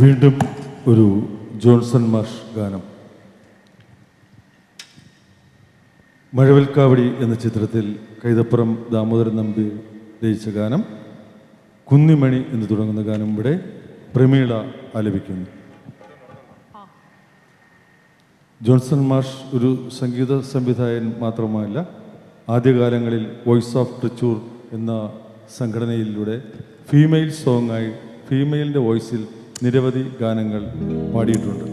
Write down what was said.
വീണ്ടും ഒരു ജോൺസൺ മാഷ് ഗാനം. മഴവിൽക്കാവടി എന്ന ചിത്രത്തിൽ കൈതപ്പുറം ദാമോദരൻ നമ്പി രചിച്ച ഗാനം കുന്നിമണി എന്ന് തുടങ്ങുന്ന ഗാനം ഇവിടെ പ്രമീള ആലപിക്കുന്നു. ജോൺസൺ മാഷ് ഒരു സംഗീത സംവിധായകൻ മാത്രമല്ല ആദ്യകാലങ്ങളിൽ വോയിസ് ഓഫ് ട്രിച്ചൂർ എന്ന സംഘടനയിലൂടെ ഫീമെയിൽ സോങ്ങായി ഫീമെയിലിന്റെ വോയിസിൽ നിരവധി ഗാനങ്ങൾ പാടിയിട്ടുണ്ട്.